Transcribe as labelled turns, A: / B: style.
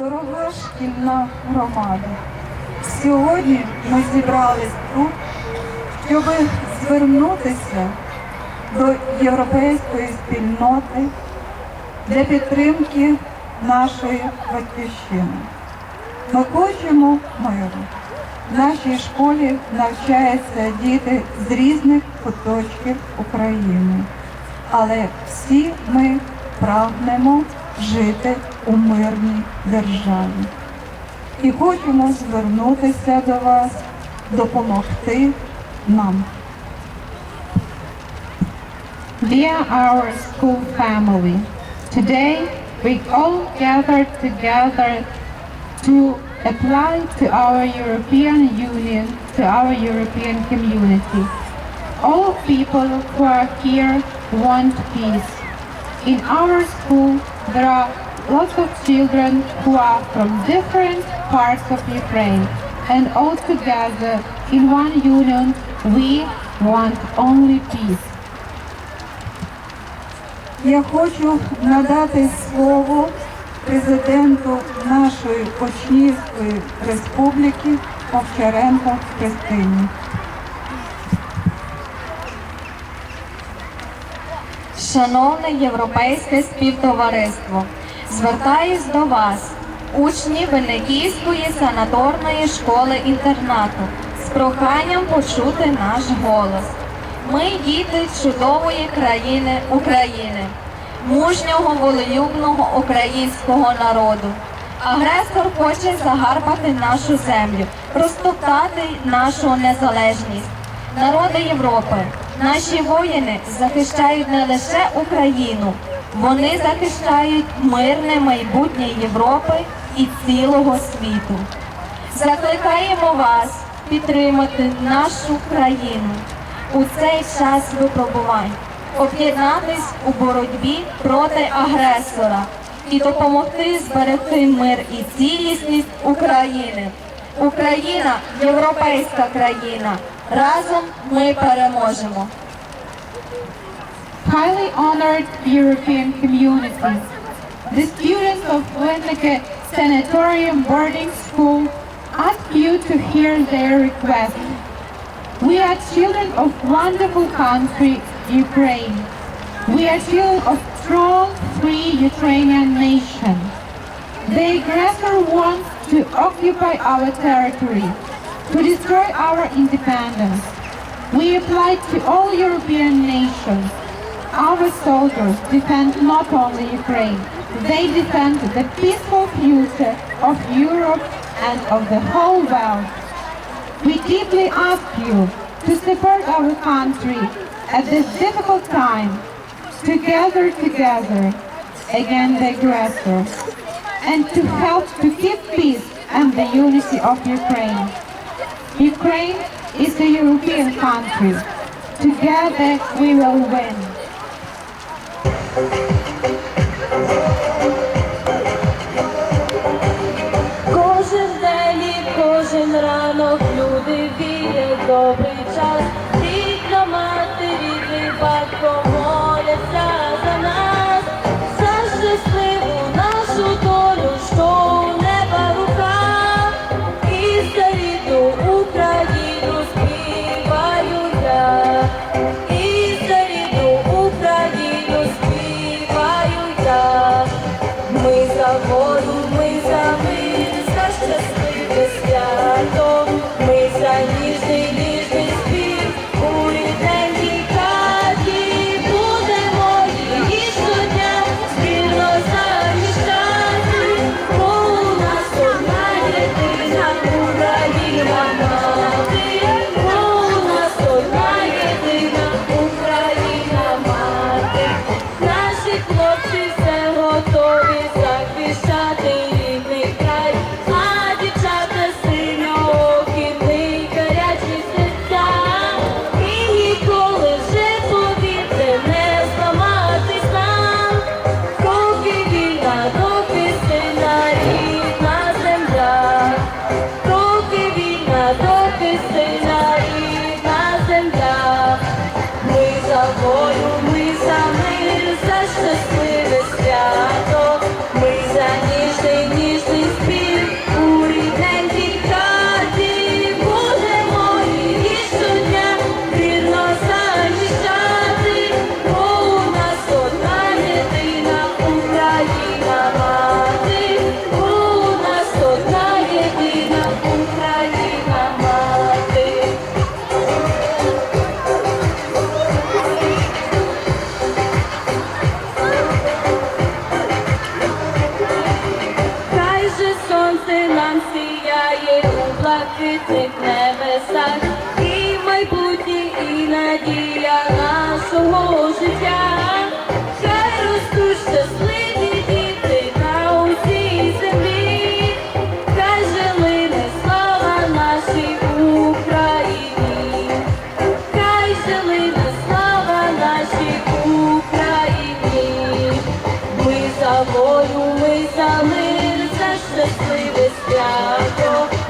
A: Дорога шкільна громада. Сьогодні ми зібрались тут, щоб звернутися до європейської спільноти для підтримки нашої батьківщини. Ми хочемо миру. В нашій школі навчаються діти з різних куточків України. Але всі ми прагнемо жити у мирній державі. І хочемо звернутися до вас, допомогти нам.
B: Dear our school family, today we all gathered together to apply to our European Union, to our European community. All people who are here want peace. In our school, there are lots of children who are from different parts of Ukraine, and all together in one union, we want only peace.
A: Я хочу надати слово президенту нашої Очнівської республіки Овчаренко Христині.
C: Шановне європейське співтовариство, звертаюсь до вас, учні Венекійської санаторної школи інтернату, з проханням почути наш голос. Ми діти чудової країни України, мужнього волелюбного українського народу. Агресор хоче загарбати нашу землю, розтоптати нашу незалежність. Народи Європи, наші воїни захищають не лише Україну, вони захищають мирне майбутнє Європи і цілого світу. Закликаємо вас підтримати нашу країну у цей час випробувань, об'єднатись у боротьбі проти агресора і допомогти зберегти мир і цілісність України. Україна європейська країна. Разом ми переможемо.
B: Highly honored European communities, the students of Wenneke Sanatorium Boarding School ask you to hear their request. We are children of wonderful country, Ukraine. We are children of strong, free Ukrainian nation. The aggressor wants to occupy our territory, to destroy our independence. We apply to all European nations. Our soldiers defend not only Ukraine, they defend the peaceful future of Europe and of the whole world. We deeply ask you to support our country at this difficult time, together, together, against the aggressor, and to help to keep peace and the unity of Ukraine. Ukraine is a European country. Together we will win.
D: Блакитних небесах, і майбутнє, і надія нашого життя. Хай ростуть щасливі діти на усій землі, хай жили не слава нашій Україні, хай жили не слава нашій Україні. Ми за ми за мир, за щасливе свято.